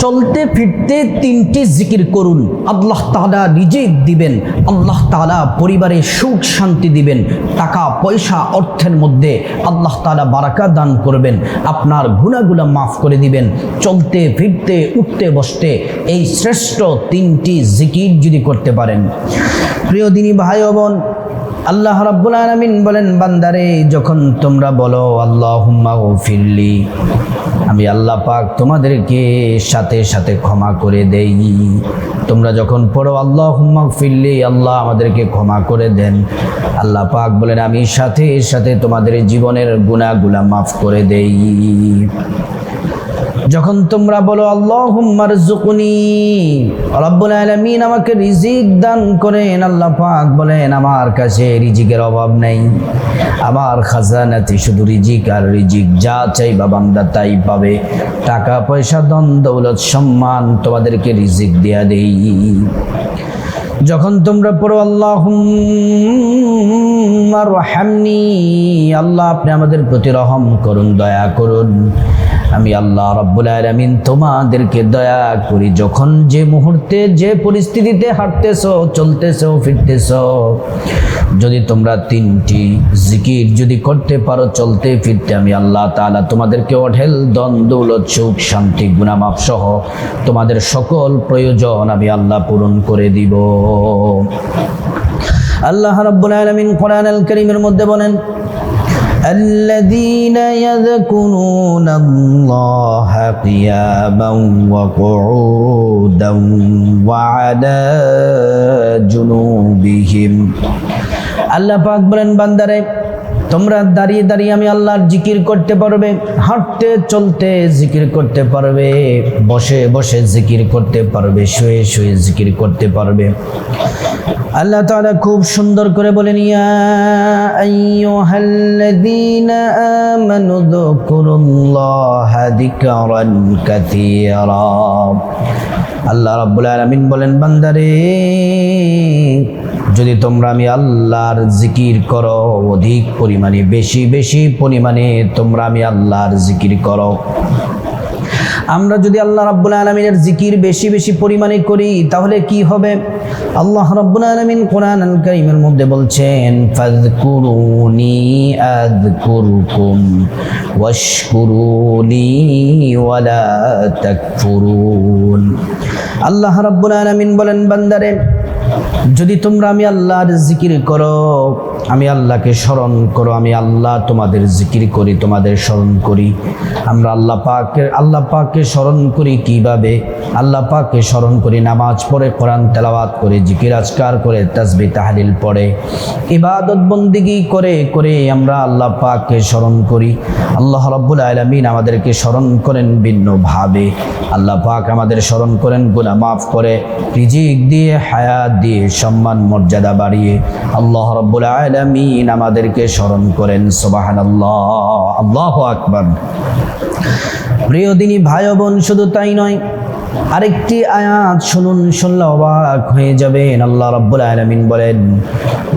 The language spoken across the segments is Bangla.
চলতে ফিরতে তিনটি জিকির করুন। আল্লাহ তাআলা রিজিক দিবেন। আল্লাহ তাআলা পরিবারে সুখ, শান্তি দিবেন। টাকা, পয়সা, অর্থের মধ্যে আল্লাহ তাআলা বারাকা দান করবেন। আপনার গুণাগুলা মাফ করে দিবেন। চলতে ফিরতে, উঠতে, বসতে এই শ্রেষ্ঠ তিনটি জিকির যদি করতে পারেন। প্রিয় দিনী ভাই বোন আল্লাহ রাব্বুল আলামিন বলেন, বান্দারে, যখন তোমরা বলো, আল্লাহুম্মা ফিরলি আমি আল্লাহ পাক তোমাদেরকে সাথে সাথে ক্ষমা করে দেই। তোমরা যখন পড়ো আল্লাহ ফিরলি আল্লাহ আমাদেরকে ক্ষমা করে দেন। আল্লাহ পাক বলেন, আমি সাথে সাথে তোমাদের জীবনের গুণাগুলা মাফ করে দেই। যখন তোমরা বলো আল্লাহুম্মার জুকুনি রব্বুল আলামিন আমাকে রিজিক দান করেন। আল্লাহ পাক বলেন, আমার কাছে রিজিকের অভাব নেই। আমার খাজানাতে শুধু রিজিক আর রিজিক। যা চাইবা বান্দা তাই পাবে। টাকা, পয়সা দন দৌলত, সম্মান তোমাদেরকে রিজিক দেয়া দেই। যখন তোমরা পড়ো আল্লাহ রহামনি আল্লাহ আপনি আমাদের প্রতি রহম করুন, দয়া করুন। আমি আল্লাহ রব্বুল আলামিন তোমাদেরকে দয়া করি, যখন যে মুহূর্তে, যে পরিস্থিতিতে হাঁটতেছো, চলতেছো, ফিরতেছো, যদি তোমরা তিনটি জিকির যদি করতে পারো, চলতে ফিরতে আমি আল্লাহ তাআলা তোমাদেরকে অঢেল দন দৌলত, সুখ, শান্তি গুণামাপ সহ তোমাদের সকল প্রয়োজন আমি আল্লাহ পূরণ করে দিব। আল্লাহ রাব্বুল আলামিন কোরআন আল কারীমের মধ্যে বলেন الذين يذكرون الله قياما وقعودا وعلى جنوبهم আল্লাহ পাক বলেন বান্দারে তোমরা দাঁড়িয়ে দাঁড়িয়ে আমি আল্লাহর জিকির করতে পারবে, হাঁটতে চলতে জিকির করতে পারবে, বসে বসে জিকির করতে পারবে, শুয়ে শুয়ে জিকির করতে পারবে। আল্লাহ তাআলা খুব সুন্দর করে বলেন, ইয়া আইয়ুহাল্লাযীনা আমানু যকুরুল্লাহা যিকরান কাসীরা। আল্লাহ রাব্বুল আলামিন বলেন, বান্দারে যদি তোমরা আমি আল্লাহর জিকির করো, অধিক পরিমাণে, বেশি বেশি পরিমাণে তোমরা আমি আল্লাহর জিকির করো। আমরা যদি আল্লাহ রাব্বুল আলমিনের জিকির বেশি বেশি পরিমাণে করি, তাহলে কি হবে? আল্লাহ রাব্বুল আলমিন কোরআন আল মধ্যে বলছেন, ফাযকুরুনি আযকুরুকুম ওয়াশকুরুনি ওয়ালা তাকফুরুন। আল্লাহ রাব্বুল আলমিন বলেন, বান্দারে যদি তোমরা আমি আল্লাহর জিকির করো আমি আল্লাহকে স্মরণ করো, আমি আল্লাহ তোমাদের জিকির করি, তোমাদের স্মরণ করি। আমরা আল্লাহ পাকের, আল্লাহ পাককে স্মরণ করি কীভাবে? আল্লাহ পাককে স্মরণ করি, নামাজ পড়ে, কোরআন তেলাওয়াত করে, জিকির আজকার করে, তাসবি, তাহলিল পড়ে। ইবাদত বন্দিগি করে করে আমরা আল্লাহ পাককে স্মরণ করি। আল্লাহ রব্বুল আলমিন আমাদেরকে স্মরণ করেন ভিন্নভাবে। আল্লাহ পাক আমাদের স্মরণ করেন, গুনাহ মাফ করে, রিজিক দিয়ে, হায়াত দিয়ে, সম্মান, মর্যাদা বাড়িয়ে। আল্লাহ রব্বুল আলমিন আমাদেরকে স্মরণ করেন সোবাহান আল্লাহ আকবর। প্রিয় দিনী ভাই বোন শুধু তাই নয় আরেকটি আয়াত শুনুন, শুনলে অবাক হয়ে যাবেন। আল্লাহ রাব্বুল আলামিন বলেন,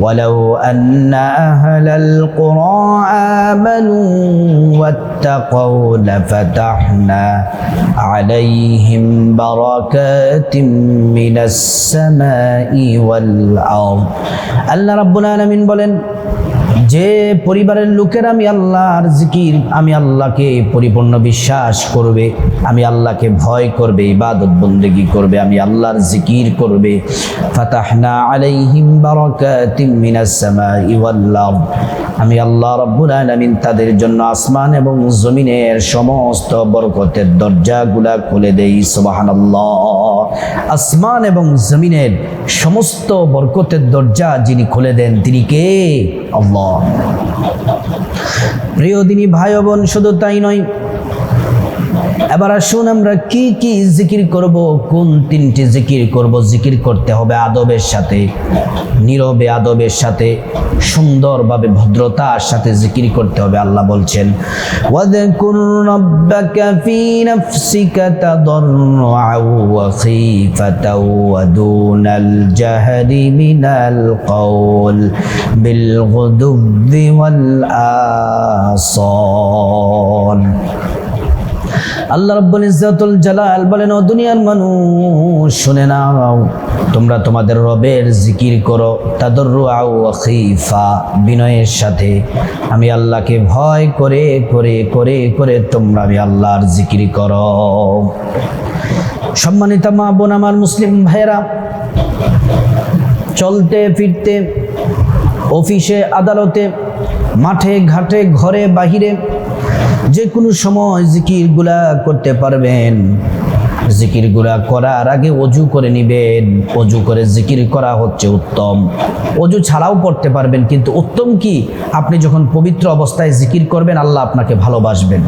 ওয়ালাউ আন্না আহলাল কুরা আমানু ওয়াত্তাকাউ লাফাতাহনা আলাইহিম বারাকাতিম মিনাস সামাই ওয়াল আরদ। আল্লাহ রাব্বুল আলামিন বলেন যে পরিবারের লোকের আমি আল্লাহর জিকির, আমি আল্লাহকে পরিপূর্ণ বিশ্বাস করবে, আমি আল্লাহকে ভয় করবে, ইবাদত বন্দেগী করবে, আমি আল্লাহর জিকির করবে। ফাতাহনা আলাইহিম বারাকাতিম মিনাস সামাই ওয়াল আরদ। আমি আল্লাহ রাব্বুল আলামিন তাদের জন্য আসমান এবং জমিনের সমস্ত বরকতের দরজাগুলা খুলে দেই, সুবহানাল্লাহ। আসমান এবং জমিনের সমস্ত বরকতের দরজা যিনি খুলে দেন, তিনি কে? আল্লাহ। প্রিয় দিনী ভাই বোন শুধু তাই নয় এবার আসুন আমরা কি কি জিকির করব, কোন তিনটি জিকির করব, জিকির করতে হবে আদবের সাথে, নীরবে আদবের সাথে, সুন্দরভাবে, ভদ্রতার সাথে জিকির করতে হবে, আল্লাহ বলছেন, ওয়াদকুর রাব্বাকা ফি নাফসিকা তাদাররুআ ওয়া খীফাতা ওয়া দুনাল জাহরি মিনাল কওল বিল গুদুবি ওয়াল আসাল আল্লাহ রব্বুল ইজ্জাতুল জালাল বলেন, ও দুনিয়ার মানুষ, শুনে নাও, তোমরা তোমাদের রবের জিকির করো তাদররু আও খিফা, বিনয়ের সাথে। আমি আল্লাহকে ভয় করে করে করে করে তোমরা আমি আল্লাহর জিকির করো। সম্মানিত মা বোন, আমার মুসলিম ভাইয়েরা, চলতে, ফিরতে, অফিসে, আদালতে, মাঠে, ঘাটে, ঘরে, বাহিরে যে কোনো সময় জিকিরগুলা করতে পারবেন। জিকিরগুলা করার আগে অজু করে নিবেন। অজু করে জিকির করা হচ্ছে উত্তম। অজু ছাড়াও পড়তে পারবেন, কিন্তু উত্তম কি? আপনি যখন পবিত্র অবস্থায় জিকির করবেন, আল্লাহ আপনাকে ভালোবাসবেন।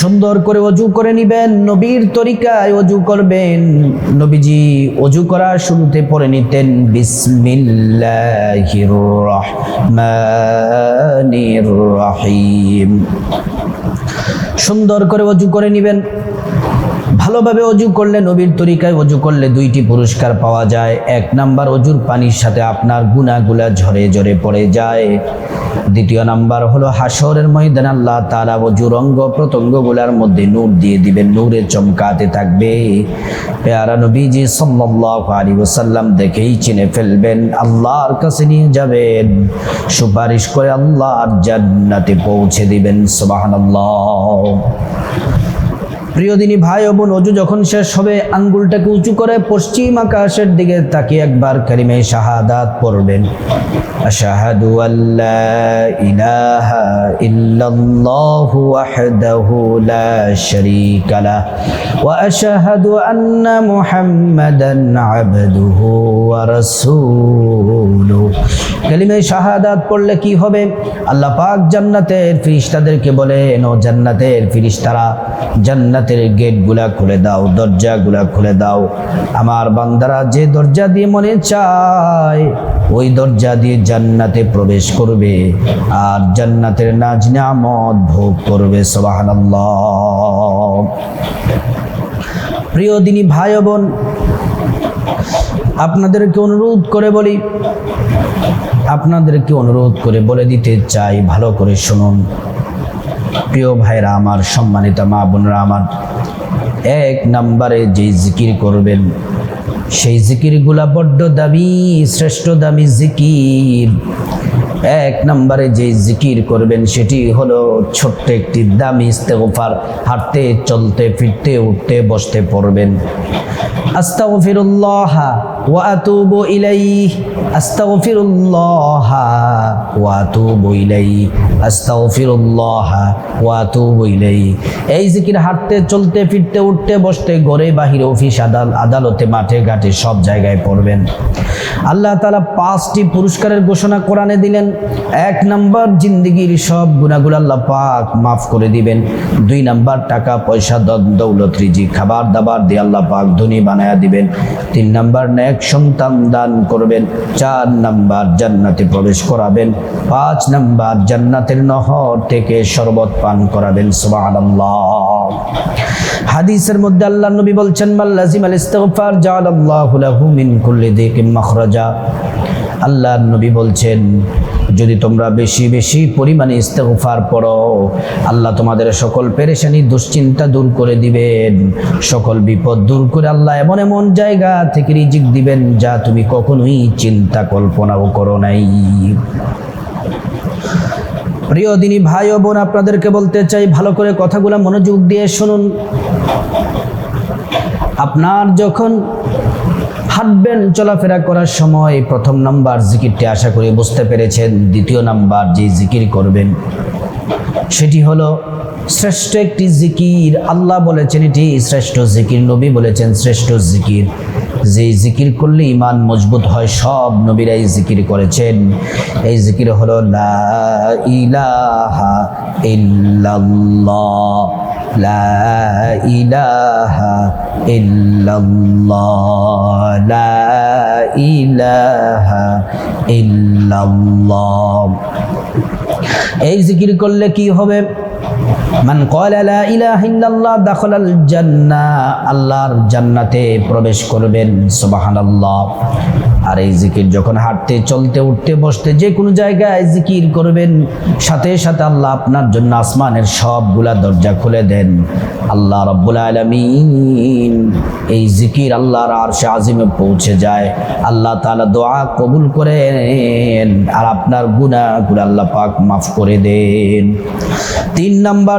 সুন্দর করে অজু করে নিবেন, নবীর তরিকায় অজু করবেন। নবীজি অজু করার শুরুতে পড়ে নিতেন, বিসমিল্লাহির রহমানির রহিম। সুন্দর করে অজু করে নিবেন। ভালোভাবে অজু করলে নবীর তরিকায় অজু করলে দুইটি পুরস্কার পাওয়া যায়। এক নাম্বার, অজুর পানির সাথে আপনার গুণাগুলা ঝরে ঝরে পড়ে যায়। দ্বিতীয় নাম্বার হলো হাসরের ময়দান আল্লাহ তারা অজুর অঙ্গ প্রত্যঙ্গগুলার মধ্যে নূর দিয়ে দিবেন, নূরে চমকাতে থাকবে। পেয়ারা নবীজি সাল্লাল্লাহু আলাইহি ওয়াসাল্লাম দেখেই চিনে ফেলবেন, আল্লাহর কাছে নিয়ে যাবেন। সুপারিশ করে আল্লাহর জান্নাতে পৌঁছে দিবেন, সুবহানাল্লাহ। প্রিয় দিনী ভাই ও বোন, অজু যখন শেষ হবে, আঙ্গুলটাকে উঁচু করে পশ্চিম আকাশের দিকে তাকিয়ে একবার কালিমে শাহাদাত পড়বেন। আশাহাদু আল্লাহ ইলাহা ইল্লাল্লাহু ওয়াহদাহু লা শারীকা লাহ, ওয়া আশহাদু আন্না মুহাম্মাদান আবদুহু ওয়া রাসূলুহু। কালিমে শাহাদাত পড়লে কি হবে? আল্লাহ পাক জান্নাতের ফিরিস্তাদেরকে বলেন, ও জান্নাতের ফিরিস্তারা জান্নাতের গেটগুলা খুলে দাও, দরজাগুলা খুলে দাও। আমার বান্দারা যে দরজা দিয়ে মনে চায়, ওই দরজা দিয়ে জান্নাতে প্রবেশ করবে আর জান্নাতের নাজ নিয়ামত ভোগ করবে, সুবহানাল্লাহ। প্রিয় দিনী ভাই বোন, আপনাদেরকে অনুরোধ করে বলি, আপনাদেরকে অনুরোধ করে বলে দিতে চাই, ভালো করে শুনুন। প্রিয় ভাইরা, আমার সম্মানিত মা বোনরা, আমার এক নম্বরে যে জিকির করবেন, সেই জিকিরগুলা বড্ড দামি, শ্রেষ্ঠ দামি জিকির। এক নম্বরে যে জিকির করবেন, সেটি হলো ছোট্ট একটি দামি ইস্তেগফার, হাঁটতে, চলতে, ফিরতে, উঠতে, বসতে পড়বেন। আস্তাগফিরুল্লাহ। আতুবু ইলাইহি, আস্তাগফিরুল্লাহ, ওয়া আতুবু ইলাইহি, আস্তাগফিরুল্লাহ, ওয়া আতুবু ইলাইহি। এই জিকির হাঁটতে, চলতে, ফিরতে, উঠতে, বসতে, ঘরে, বাহিরে, অফিস, আদাল, আদালতে, মাঠে, ঘাটে, সব জায়গায় পড়বেন। আল্লাহ তাআলা পাঁচটি পুরস্কারের ঘোষণা কোরআনে দিলেন। এক নাম্বার জিন্দিগির সব গুণাগুলো আল্লাহ পাক মাফ করে দিবেন। দুই নাম্বার টাকা, পয়সা দৌলত রিজি খাবার দাবার দিয়ে আল্লাহ পাক ধনী বানায়া দিবেন। তিন নাম্বার ন্যাক সন্তান দান করবেন, চার নাম্বার জান্নাতে প্রবেশ করাবেন, পাঁচ নাম্বার জান্নাতের নহর থেকে শরবত পান করাবেন হাদিসের মধ্যে আল্লাহ নবী বলছেন মাল্লাজিম আল ইস্তিগফার জাআলাল্লাহু লাহু মিন কুল্লি দিকিন মাখরাজা। আল্লাহ নবী বলছেন, যদি তোমরা বেশি বেশি পরিমাণে ইস্তেফার পড়ো, আল্লাহ তোমাদের সকল পেরেশানি, দুশ্চিন্তা দূর করে দিবেন। সকল বিপদ দূর করে আল্লাহ এমন এমন জায়গা থেকে রিজিক দিবেন যা তুমি কখনোই চিন্তা কল্পনাও করো নাই। প্রিয় দিনী ভাই ও বোন, আপনাদেরকে বলতে চাই, ভালো করে কথাগুলো মনোযোগ দিয়ে শুনুন। আপনার যখন হাঁটবেন, চলাফেরা করার সময় প্রথম নাম্বার জিকিরটি আশা করি বুঝতে পেরেছেন। দ্বিতীয় নাম্বার যে জিকির করবেন, সেটি হলো শ্রেষ্ঠ একটি জিকির। আল্লাহ বলেছেন এটি শ্রেষ্ঠ জিকির, নবী বলেছেন শ্রেষ্ঠ জিকির। যে জিকির করলে ইমান মজবুত হয়, সব নবীরাই জিকির করেছেন। এই জিকির হলো লা ইলাহা ইল্লাল্লাহ। লা ইলাহা ইল্লাল্লাহ লা ইলাহা ইল্লাল্লাহ। এই জিকির করলে কি হবে? মান ক্বালা লা ইলাহা ইল্লাল্লাহ দাখালাল জান্নাহ আল্লাহর জান্নাতে প্রবেশ করবেন, সুবহানাল্লাহ। আর এই জিকির যখন হাঁটতে, চলতে, উঠতে, বসতে যে কোনো জায়গায় জিকির করবেন, সাথে সাথে আল্লাহ আপনার জন্য আসমানের সবগুলা দরজা খুলে দেন। আল্লাহ রব্বুল আলমিন, এই জিকির আল্লাহর আরশে আজিমে পৌঁছে যায়। আল্লাহ তাআলা দোয়া কবুল করেন, আর আপনার গুনাহগুলো আল্লাহ পাক মাফ করে দেন। তিন নাম্বার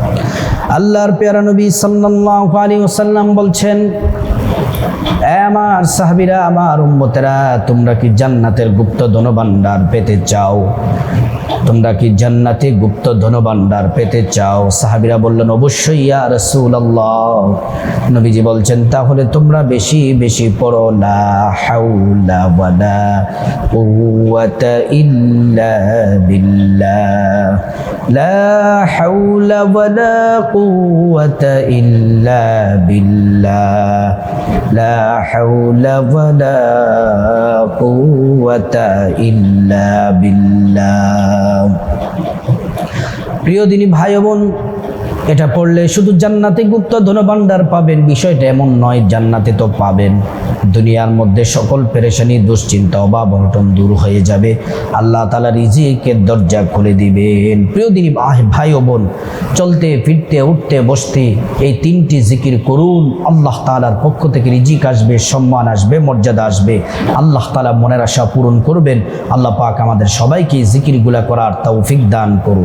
আল্লাহর পেয়ারা নবী সাল্লাহ আলী ওসাল্লাম বলছেন আমার সাহাবিরা, আমার উম্মতেরা, তোমরা কি জান্নাতের গুপ্ত ধনভাণ্ডার পেতে চাও? তোমরা কি জান্নাতে গুপ্ত ধনভাণ্ডার পেতে চাও? সাহাবিরা বললেন, অবশ্যই ইয়া রাসূলুল্লাহ। নবীজি বলছেন, তাহলে তোমরা বেশি বেশি পড়ো, লা হাওলা ওয়ালা কুওয়াতা ইল্লা বিল্লাহ। লা হাওলা ওয়ালা কুওয়াতা ইল্লা বিল্লাহ। লা হাওলা ওয়ালা কুওয়াতা ইল্লা বিল্লাহ। প্রিয় দিনী ভাই বোন এটা পড়লে শুধু জান্নাতে গুপ্ত ধনভাণ্ডার পাবেন, বিষয়টা এমন নয়, জান্নাতে তো পাবেন। দুনিয়ার মধ্যে সকল পেরেশানি, দুশ্চিন্তা, অভাব, অনটন দূর হয়ে যাবে। আল্লাহ তালা রিজিকের দরজা খুলে দিবেন। প্রিয় ভাই- ভাই ও বোন, চলতে, ফিরতে, উঠতে, বসতে, এই তিনটি জিকির করুন। আল্লাহ তালার পক্ষ থেকে রিজিক আসবে, সম্মান আসবে, মর্যাদা আসবে। আল্লাহ তালা মনের আশা পূরণ করবেন। আল্লাহ পাক আমাদের সবাইকে জিকিরগুলা করার তৌফিক দান করুন।